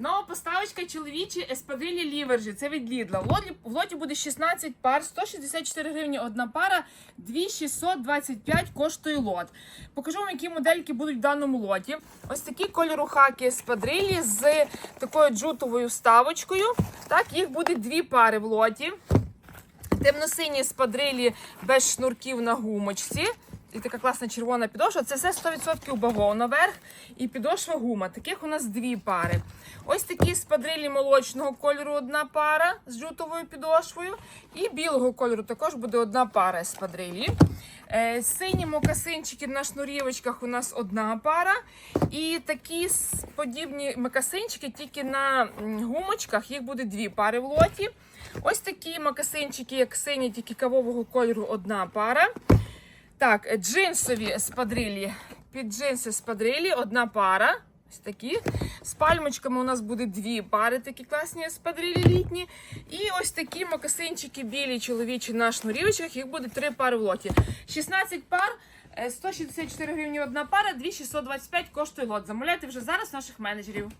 Нова поставочка чоловічі еспадрилі лівержі. Це від Лідла. В лоті буде 16 пар, 164 гривні одна пара, 2625 коштує лот. Покажу вам, які модельки будуть в даному лоті. Ось такі кольору хаки еспадрилі з такою джутовою вставочкою. Так, їх буде дві пари в лоті. Темно-сині спадрилі без шнурків на гумочці. І така класна червона підошва. Це все 100% бавовна верх і підошва гума. Таких у нас дві пари. Ось такі спадрилі молочного кольору одна пара з жутовою підошвою. І білого кольору також буде одна пара спадрилі. Е, Сині мокасинчики на шнурівочках у нас одна пара. І такі подібні мокасинчики тільки на гумочках. Їх буде дві пари в лоті. Ось такі мокасинчики, як сині, тільки кавового кольору, одна пара. Так, е, джинсові спадрилі. Під джинси спадрилі одна пара. Ось такі. З пальмочками у нас буде дві пари, такі класні спадрилі літні. І ось такі мокасинчики білі чоловічі на шнурівочках. Їх буде три пари в лоті. 16 пар, е, 164 гривні одна пара, 2625 коштує лот. Замовляйте вже зараз наших менеджерів.